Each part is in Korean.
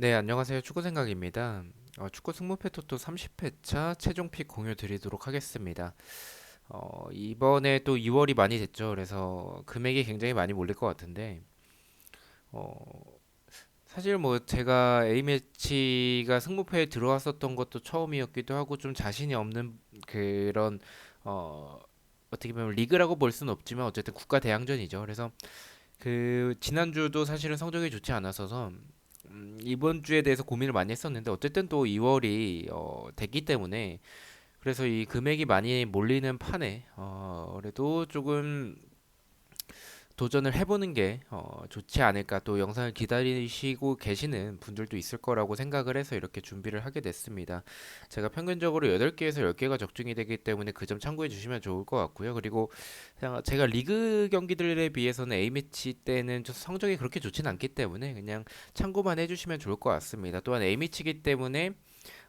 네, 안녕하세요. 축구 생각입니다. 어, 축구 승무패 토토 30회차 최종 픽 공유 드리도록 하겠습니다. 어, 이번에 또 2월이 많이 됐죠. 그래서 금액이 굉장히 많이 몰릴 것 같은데, 어, 사실 뭐 제가 A매치가 승무패에 들어왔었던 것도 처음이었기도 하고 좀 자신이 없는 그런 어, 어떻게 보면 리그라고 볼 수는 없지만 어쨌든 국가 대항전이죠. 그래서 그 지난주도 사실은 성적이 좋지 않았어서 음, 이번 주에 대해서 고민을 많이 했었는데 어쨌든 또 2월이 어, 됐기 때문에 그래서 이 금액이 많이 몰리는 판에 어, 그래도 조금 도전을 해보는 게 어, 좋지 않을까 또 영상을 기다리시고 계시는 분들도 있을 거라고 생각을 해서 이렇게 준비를 하게 됐습니다. 제가 평균적으로 8개에서 10개가 적중이 되기 때문에 그 점 참고해 주시면 좋을 것 같고요. 그리고 제가 리그 경기들에 비해서는 A매치 때는 좀 성적이 그렇게 좋진 않기 때문에 그냥 참고만 해주시면 좋을 것 같습니다. 또한 A매치이기 때문에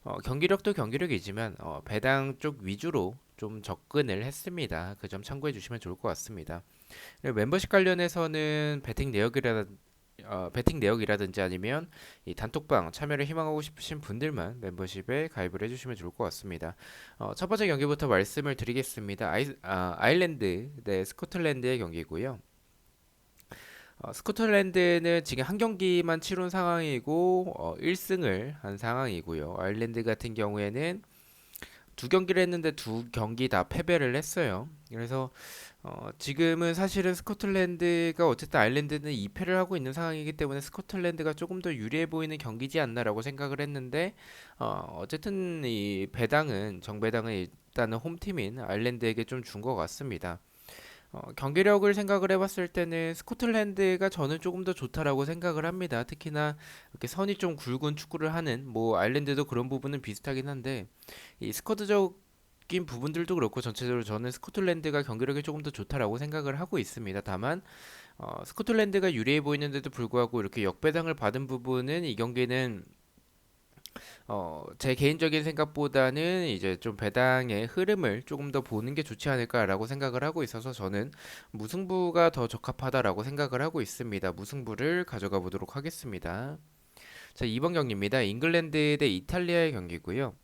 어, 경기력도 경기력이지만 어, 배당 쪽 위주로 좀 접근을 했습니다. 그 점 참고해 주시면 좋을 것 같습니다. 그리고 멤버십 관련해서는 베팅 내역이라 어, 베팅 내역이라든지 아니면 이 단톡방 참여를 희망하고 싶으신 분들만 멤버십에 가입을 해주시면 좋을 것 같습니다. 어, 첫 번째 경기부터 말씀을 드리겠습니다. 아이, 아, 아일랜드 대 스코틀랜드의 경기고요. 어, 스코틀랜드는 지금 한 경기만 치룬 상황이고 어, 1승을 한 상황이고요. 아일랜드 같은 경우에는 두 경기를 했는데 두 경기 다 패배를 했어요. 그래서 어, 지금은 사실은 스코틀랜드가 어쨌든 아일랜드는 2패를 하고 있는 상황이기 때문에 스코틀랜드가 조금 더 유리해 보이는 경기지 않나라고 생각을 했는데 어, 어쨌든 이 배당은 정배당은 일단은 홈팀인 아일랜드에게 좀 준 것 같습니다. 어, 경기력을 생각을 해봤을 때는 스코틀랜드가 저는 조금 더 좋다라고 생각을 합니다. 특히나 이렇게 선이 좀 굵은 축구를 하는 뭐 아일랜드도 그런 부분은 비슷하긴 한데 이 스쿼드적 인 부분들도 그렇고 전체적으로 저는 스코틀랜드가 경기력이 조금 더 좋다라고 생각을 하고 있습니다. 다만 어, 스코틀랜드가 유리해 보이는데도 불구하고 이렇게 역배당을 받은 부분은 이 경기는 어, 제 개인적인 생각보다는 이제 좀 배당의 흐름을 조금 더 보는 게 좋지 않을까라고 생각을 하고 있어서 저는 무승부가 더 적합하다라고 생각을 하고 있습니다. 무승부를 가져가 보도록 하겠습니다. 자, 이번 경기입니다. 잉글랜드 대 이탈리아의 경기고요.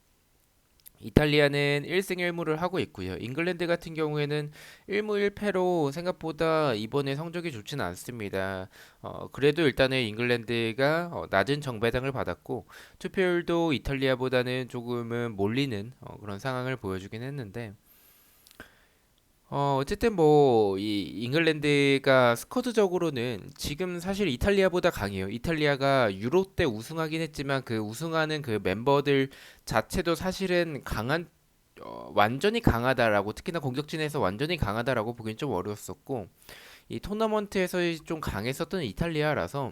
이탈리아는 1승 1무를 하고 있고요. 잉글랜드 같은 경우에는 1무 1패로 생각보다 이번에 성적이 좋지는 않습니다. 어, 그래도 일단은 잉글랜드가 어, 낮은 정배당을 받았고 투표율도 이탈리아보다는 조금은 몰리는 어, 그런 상황을 보여주긴 했는데 어, 어쨌든 뭐, 이, 잉글랜드가 스쿼드적으로는 지금 사실 이탈리아보다 강해요. 이탈리아가 유로 때 우승하긴 했지만 그 우승하는 그 멤버들 자체도 사실은 강한, 어, 완전히 강하다라고, 특히나 공격진에서 완전히 강하다라고 보기엔 좀 어려웠었고, 이 토너먼트에서 좀 강했었던 이탈리아라서,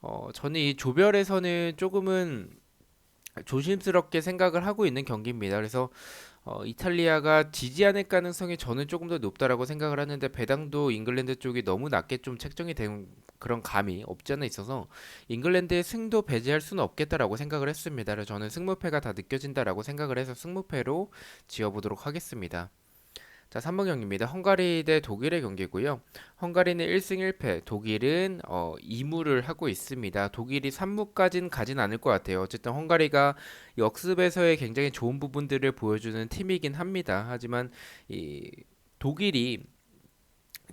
어, 저는 이 조별에서는 조금은 조심스럽게 생각을 하고 있는 경기입니다. 그래서 어, 이탈리아가 지지 않을 가능성이 저는 조금 더 높다라고 생각을 하는데 배당도 잉글랜드 쪽이 너무 낮게 좀 책정이 된 그런 감이 없지 않아 있어서 잉글랜드의 승도 배제할 수는 없겠다라고 생각을 했습니다. 그래서 저는 승무패가 다 느껴진다라고 생각을 해서 승무패로 지어보도록 하겠습니다. 자, 3번 경기입니다. 헝가리 대 독일의 경기고요. 헝가리는 1승 1패, 독일은 어, 2무를 하고 있습니다. 독일이 3무까지는 가진 않을 것 같아요. 어쨌든 헝가리가 역습에서의 굉장히 좋은 부분들을 보여주는 팀이긴 합니다. 하지만 이 독일이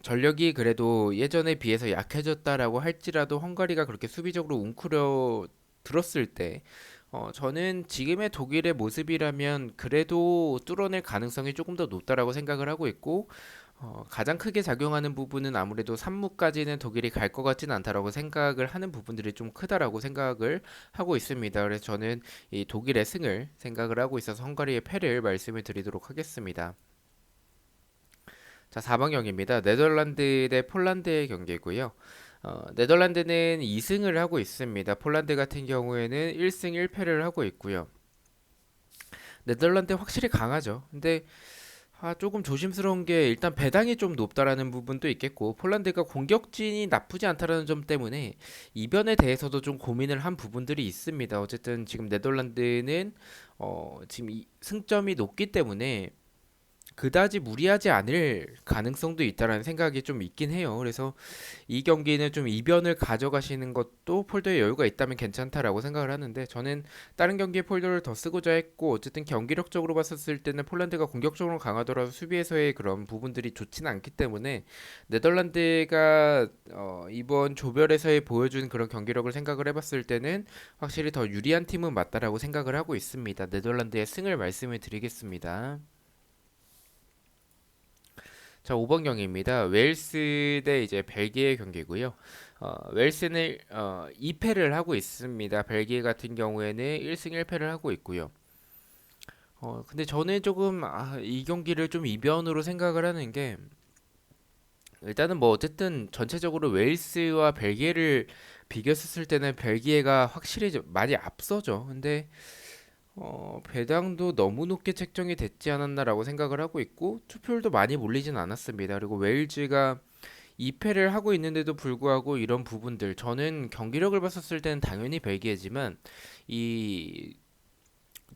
전력이 그래도 예전에 비해서 약해졌다라고 할지라도 헝가리가 그렇게 수비적으로 웅크려 들었을 때 어, 저는 지금의 독일의 모습이라면 그래도 뚫어낼 가능성이 조금 더 높다라고 생각을 하고 있고 어, 가장 크게 작용하는 부분은 아무래도 3무까지는 독일이 갈 것 같지는 않다라고 생각을 하는 부분들이 좀 크다라고 생각을 하고 있습니다. 그래서 저는 이 독일의 승을 생각을 하고 있어서 헝가리의 패를 말씀을 드리도록 하겠습니다. 자, 4번 경기입니다. 네덜란드 대 폴란드의 경기고요. 어, 네덜란드는 2승을 하고 있습니다. 폴란드 같은 경우에는 1승 1패를 하고 있고요. 네덜란드 확실히 강하죠. 근데 아, 조금 조심스러운 게 일단 배당이 좀 높다라는 부분도 있겠고 폴란드가 공격진이 나쁘지 않다라는 점 때문에 이변에 대해서도 좀 고민을 한 부분들이 있습니다. 어쨌든 지금 네덜란드는 어, 지금 이 승점이 높기 때문에 그다지 무리하지 않을 가능성도 있다라는 생각이 좀 있긴 해요. 그래서 이 경기는 좀 이변을 가져가시는 것도 폴더에 여유가 있다면 괜찮다라고 생각을 하는데 저는 다른 경기에 폴더를 더 쓰고자 했고 어쨌든 경기력적으로 봤었을 때는 폴란드가 공격적으로 강하더라도 수비에서의 그런 부분들이 좋지는 않기 때문에 네덜란드가 어, 이번 조별에서의 보여준 그런 경기력을 생각을 해봤을 때는 확실히 더 유리한 팀은 맞다라고 생각을 하고 있습니다. 네덜란드의 승을 말씀을 드리겠습니다. 자, 5번 경기입니다. 웨일스 대 이제 벨기에 경기고요. 어, 웨일스는 어, 2패를 하고 있습니다. 벨기에 같은 경우에는 1승 1패를 하고 있고요. 어, 근데 저는 조금 아, 이 경기를 좀 이변으로 생각을 하는 게 일단은 뭐 어쨌든 전체적으로 웨일스와 벨기에를 비교했을 때는 벨기에가 확실히 좀 많이 앞서죠. 근데 어, 배당도 너무 높게 책정이 됐지 않았나라고 생각을 하고 있고 투표율도 많이 몰리진 않았습니다. 그리고 웨일즈가 2패를 하고 있는데도 불구하고 이런 부분들 저는 경기력을 봤었을 때는 당연히 벨기에지만 이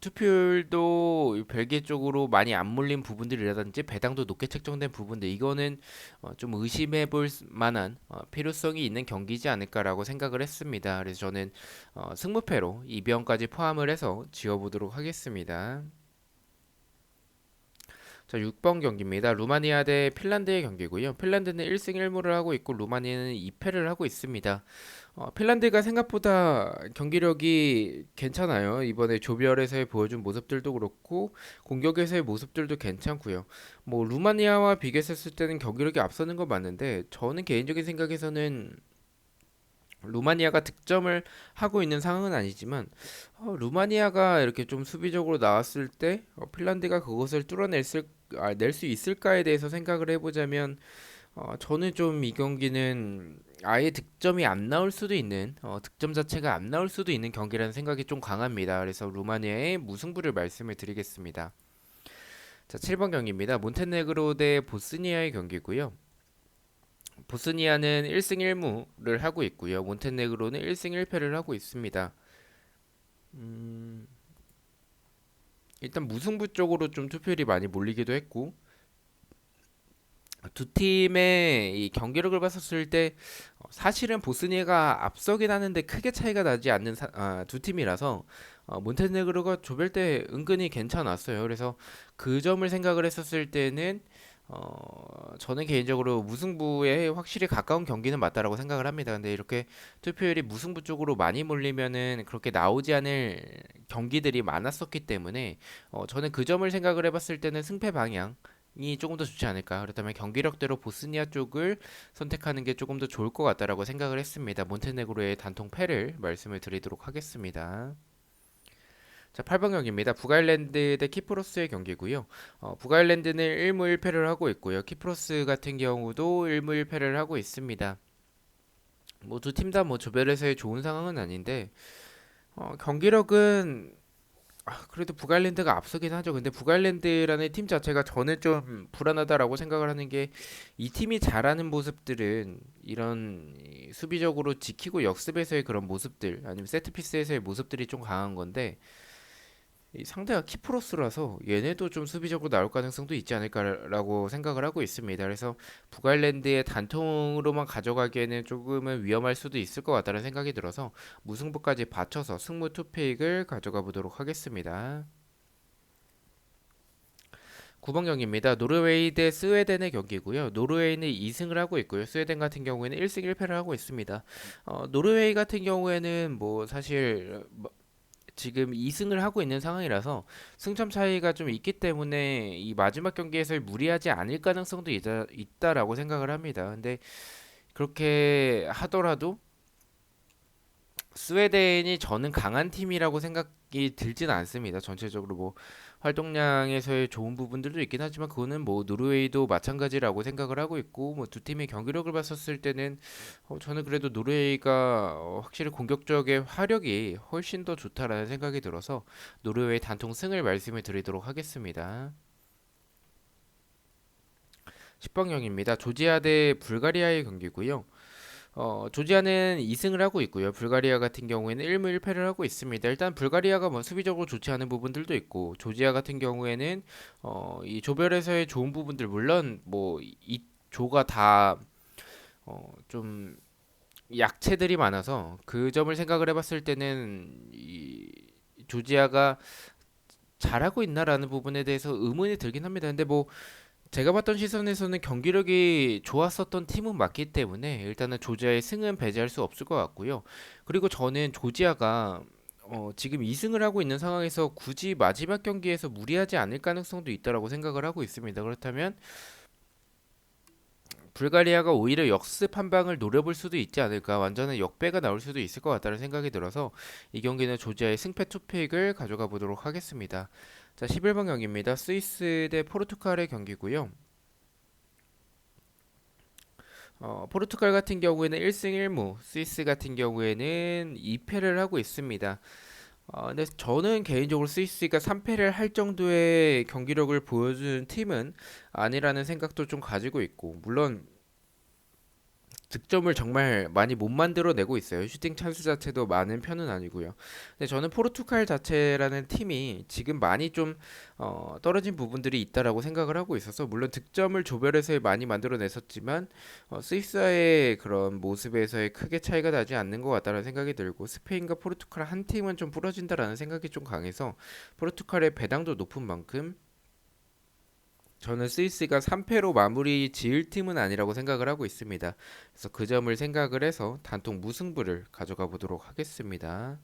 투표율도 벨기에 쪽으로 많이 안 몰린 부분들이라든지 배당도 높게 책정된 부분들 이거는 어, 좀 의심해 볼 만한 어, 필요성이 있는 경기지 않을까라고 생각을 했습니다. 그래서 저는 어, 승무패로 이변까지 포함을 해서 지어보도록 하겠습니다. 자, 6번 경기입니다. 루마니아 대 핀란드의 경기고요. 핀란드는 1승 1무를 하고 있고 루마니아는 2패를 하고 있습니다. 어, 핀란드가 생각보다 경기력이 괜찮아요. 이번에 조별에서의 보여준 모습들도 그렇고 공격에서의 모습들도 괜찮고요. 뭐 루마니아와 비교했을 때는 경기력이 앞서는 건 맞는데 저는 개인적인 생각에서는 루마니아가 득점을 하고 있는 상황은 아니지만 어, 루마니아가 이렇게 좀 수비적으로 나왔을 때 어, 핀란드가 그것을 뚫어낼 수, 아, 있을까에 대해서 생각을 해보자면 어, 저는 좀 이 경기는 아예 득점이 안 나올 수도 있는 어, 득점 자체가 안 나올 수도 있는 경기라는 생각이 좀 강합니다. 그래서 루마니아의 무승부를 말씀을 드리겠습니다. 자, 7번 경기입니다. 몬테네그로 대 보스니아의 경기고요. 보스니아는 1승 1무를 하고 있고요. 몬테네그로는 1승 1패를 하고 있습니다. 음, 일단 무승부 쪽으로 좀 투표율이 많이 몰리기도 했고 두 팀의 이 경기력을 봤었을 때 어, 사실은 보스니아가 앞서긴 하는데 크게 차이가 나지 않는 사, 아, 두 팀이라서 어, 몬테네그로가 조별 때 은근히 괜찮았어요. 그래서 그 점을 생각을 했었을 때는 어, 저는 개인적으로 무승부에 확실히 가까운 경기는 맞다라고 생각을 합니다. 근데 이렇게 투표율이 무승부 쪽으로 많이 몰리면은 그렇게 나오지 않을 경기들이 많았었기 때문에 어, 저는 그 점을 생각을 해봤을 때는 승패 방향 이 조금 더 좋지 않을까. 그렇다면 경기력대로 보스니아 쪽을 선택하는 게 조금 더 좋을 것 같다라고 생각을 했습니다. 몬테네그로의 단통 패를 말씀을 드리도록 하겠습니다. 자, 8번 경기입니다. 북아일랜드 대 키프로스의 경기고요. 어, 북아일랜드는 1무 1패를 하고 있고요. 키프로스 같은 경우도 1무 1패를 하고 있습니다. 뭐 두 팀 다 뭐 조별에서의 좋은 상황은 아닌데 어, 경기력은 아, 그래도 북아일랜드가 앞서긴 하죠. 근데 북아일랜드라는 팀 자체가 저는 좀 불안하다라고 생각을 하는 게 이 팀이 잘하는 모습들은 이런 수비적으로 지키고 역습에서의 그런 모습들 아니면 세트피스에서의 모습들이 좀 강한 건데 이 상대가 키프로스라서 얘네도 좀 수비적으로 나올 가능성도 있지 않을까라고 생각을 하고 있습니다. 그래서 북아일랜드의 단통으로만 가져가기에는 조금은 위험할 수도 있을 것 같다는 생각이 들어서 무승부까지 받쳐서 승무 투페익을 가져가 보도록 하겠습니다. 9번 경기입니다. 노르웨이 대 스웨덴의 경기고요. 노르웨이는 2승을 하고 있고요. 스웨덴 같은 경우에는 1승 1패를 하고 있습니다. 어, 노르웨이 같은 경우에는 뭐 사실 뭐 지금 2승을 하고 있는 상황이라서 승점 차이가 좀 있기 때문에 이 마지막 경기에서 무리하지 않을 가능성도 있다, 있다라고 생각을 합니다. 근데 그렇게 하더라도 스웨덴이 저는 강한 팀이라고 생각이 들지는 않습니다. 전체적으로 뭐 활동량에서의 좋은 부분들도 있긴 하지만 그거는 뭐 노르웨이도 마찬가지라고 생각을 하고 있고 뭐 두 팀의 경기력을 봤었을 때는 어 저는 그래도 노르웨이가 어 확실히 공격적의 화력이 훨씬 더 좋다라는 생각이 들어서 노르웨이 단통 승을 말씀을 드리도록 하겠습니다. 10번 경기입니다. 조지아 대 불가리아의 경기고요. 어, 조지아는 2승을 하고 있고요. 불가리아 같은 경우에는 1무 1패를 하고 있습니다. 일단 불가리아가 뭐 수비적으로 좋지 않은 부분들도 있고 조지아 같은 경우에는 어, 이 조별에서의 좋은 부분들 물론 뭐 이 조가 다 어, 좀 약체들이 많아서 그 점을 생각을 해봤을 때는 이 조지아가 잘하고 있나라는 부분에 대해서 의문이 들긴 합니다. 근데 뭐 제가 봤던 시선에서는 경기력이 좋았었던 팀은 맞기 때문에 일단은 조지아의 승은 배제할 수 없을 것 같고요. 그리고 저는 조지아가 어, 지금 2승을 하고 있는 상황에서 굳이 마지막 경기에서 무리하지 않을 가능성도 있다라고 생각을 하고 있습니다. 그렇다면 불가리아가 오히려 역습 한 방을 노려볼 수도 있지 않을까 완전한 역배가 나올 수도 있을 것 같다는 생각이 들어서 이 경기는 조지아의 승패 투픽을 가져가 보도록 하겠습니다. 자, 11번 경기입니다. 스위스 대 포르투갈의 경기고요. 어, 포르투갈 같은 경우에는 1승 1무, 스위스 같은 경우에는 2패를 하고 있습니다. 어, 근데 저는 개인적으로 스위스가 3패를 할 정도의 경기력을 보여주는 팀은 아니라는 생각도 좀 가지고 있고, 물론 득점을 정말 많이 못 만들어내고 있어요. 슈팅 찬스 자체도 많은 편은 아니고요. 근데 저는 포르투갈 자체라는 팀이 지금 많이 좀 어, 떨어진 부분들이 있다라고 생각을 하고 있어서 물론 득점을 조별에서 많이 만들어냈었지만 어, 스위스와의 그런 모습에서의 크게 차이가 나지 않는 것 같다는 생각이 들고 스페인과 포르투갈 한 팀은 좀 부러진다라는 생각이 좀 강해서 포르투갈의 배당도 높은 만큼 저는 스위스가 3패로 마무리 지을 팀은 아니라고 생각을 하고 있습니다. 그래서 그 점을 생각을 해서 단통 무승부를 가져가 보도록 하겠습니다.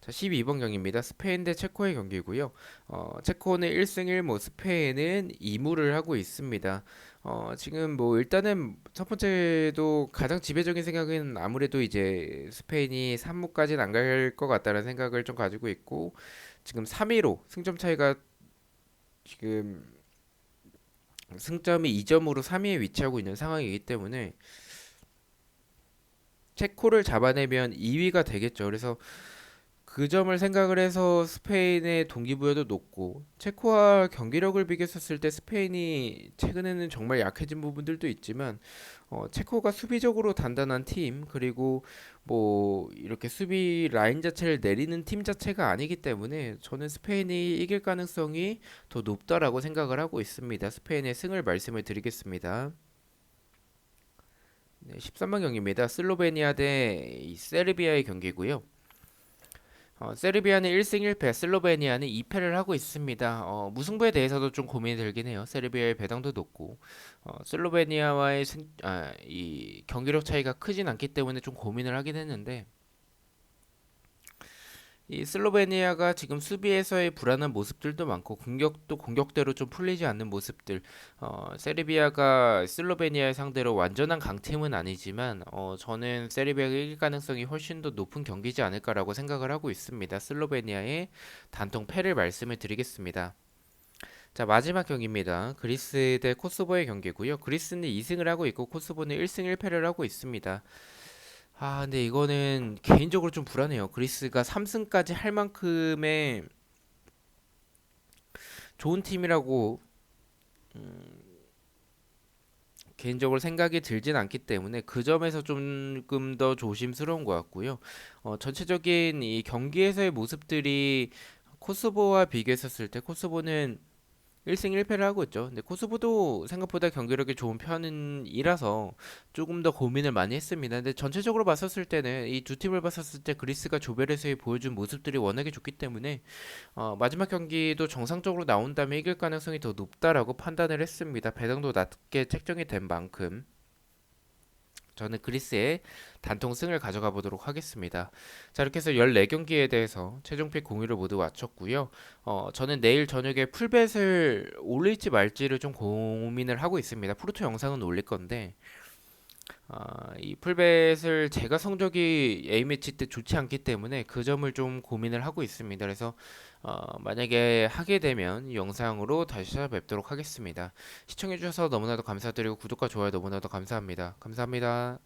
자, 12번 경기입니다. 스페인 대 체코의 경기고요. 어, 체코는 1승 1무, 스페인은 2무를 하고 있습니다. 어, 지금 뭐 일단은 첫 번째도 가장 지배적인 생각은 아무래도 이제 스페인이 3무까지는 안 갈 것 같다는 생각을 좀 가지고 있고 지금 3위로 승점 차이가 지금 승점이 2점으로 3위에 위치하고 있는 상황이기 때문에 체코를 잡아내면 2위가 되겠죠. 그래서 그 점을 생각을 해서 스페인의 동기부여도 높고 체코와 경기력을 비교했을 때 스페인이 최근에는 정말 약해진 부분들도 있지만 어, 체코가 수비적으로 단단한 팀 그리고 뭐 이렇게 수비 라인 자체를 내리는 팀 자체가 아니기 때문에 저는 스페인이 이길 가능성이 더 높다라고 생각을 하고 있습니다. 스페인의 승을 말씀을 드리겠습니다. 네, 13번 경기입니다. 슬로베니아 대 세르비아의 경기고요. 어, 세르비아는 1승 1패, 슬로베니아는 2패를 하고 있습니다. 어, 무승부에 대해서도 좀 고민이 들긴 해요. 세르비아의 배당도 높고 어, 슬로베니아와의 승, 아, 이 경기력 차이가 크진 않기 때문에 좀 고민을 하긴 했는데 이 슬로베니아가 지금 수비에서의 불안한 모습들도 많고 공격도 공격대로 좀 풀리지 않는 모습들. 어, 세르비아가 슬로베니아 상대로 완전한 강팀은 아니지만 어, 저는 세르비아가 이길 가능성이 훨씬 더 높은 경기지 않을까라고 생각을 하고 있습니다. 슬로베니아의 단통 패를 말씀을 드리겠습니다. 자, 마지막 경기입니다. 그리스 대 코소보의 경기고요. 그리스는 2승을 하고 있고 코소보는 1승 1패를 하고 있습니다. 아, 근데 이거는 개인적으로 좀 불안해요. 그리스가 3승까지 할 만큼의 좋은 팀이라고 음, 개인적으로 생각이 들진 않기 때문에 그 점에서 조금 더 조심스러운 것 같고요. 어, 전체적인 이 경기에서의 모습들이 코스보와 비교했었을 때 코스보는 1승 1패를 하고 있죠. 근데 코스보도 생각보다 경기력이 좋은 편이라서 조금 더 고민을 많이 했습니다. 근데 전체적으로 봤었을 때는 이 두 팀을 봤었을 때 그리스가 조별에서 보여준 모습들이 워낙에 좋기 때문에 어, 마지막 경기도 정상적으로 나온다면 이길 가능성이 더 높다라고 판단을 했습니다. 배당도 낮게 책정이 된 만큼. 저는 그리스의 단통 승을 가져가 보도록 하겠습니다. 자, 이렇게 해서 14경기에 대해서 최종픽 공유를 모두 마쳤고요. 어, 저는 내일 저녁에 풀벳을 올릴지 말지를 좀 고민을 하고 있습니다. 프로토 영상은 올릴 건데, 아, 이 풀벳을 제가 성적이 A매치 때 좋지 않기 때문에 그 점을 좀 고민을 하고 있습니다. 그래서 어, 만약에 하게 되면 영상으로 다시 찾아뵙도록 하겠습니다. 시청해주셔서 너무나도 감사드리고 구독과 좋아요 너무나도 감사합니다. 감사합니다.